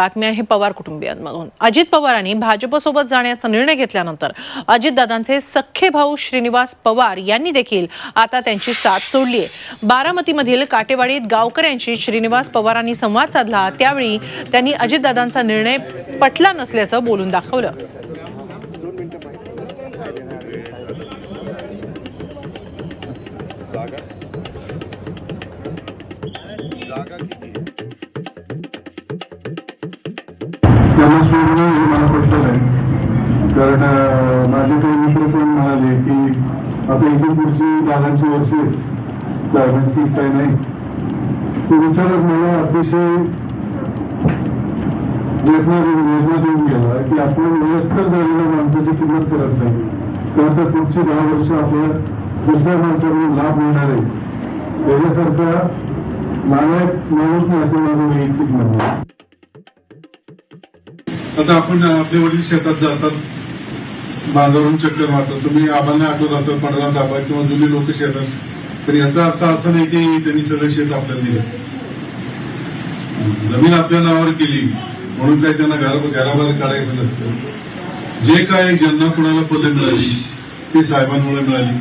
बातम्या हे पवार कुटुंबियांमधून. अजित पवारांनी भाजपसोबत जाण्याचा निर्णय घेतल्यानंतर अजितदादांचे सख्खे भाऊ श्रीनिवास पवार यांनी देखील आता त्यांची साथ सोडली आहे. बारामतीमधील काटेवाडीत गावकऱ्यांशी श्रीनिवास पवारांनी संवाद साधला. त्यावेळी त्यांनी अजितदादांचा निर्णय पटला नसल्याचं बोलून दाखवलं. जागा. जागा त्यांना सोडणं हे मला कष्ट नाही कारण माझे काही मित्र पण म्हणाले की आता इथे पुढची दादांची वर्ष दादांची काय नाही. तो विचारच मला अतिशय वेदना देऊन वेदना देऊन गेला की आपण वयस्कर झालेल्या माणसाची किंमत करत नाही. कारण तर पुढची दहा वर्ष आपल्या दुसऱ्या माणसाकडून लाभ मिळणार आहे. त्याच्यासारखा नालायक माणूस नाही असं माझं वैयक्तिक म्हणणं आता आपण आपले वडील शेतात जातात. बांधावरून चक्कर मारतात. तुम्ही आबांना आठवत असाल पंधरा दाबा किंवा जुनी लोक शेतात. पण याचा अर्थ असा नाही की त्यांनी सगळं शेत आपल्याला दिलं. जमीन आपल्या नावावर केली म्हणून काय त्यांना घराबाहेर काढायचं नसतं. जे काय ज्यांना कुणाला पदे मिळाली ती साहेबांमुळे मिळाली.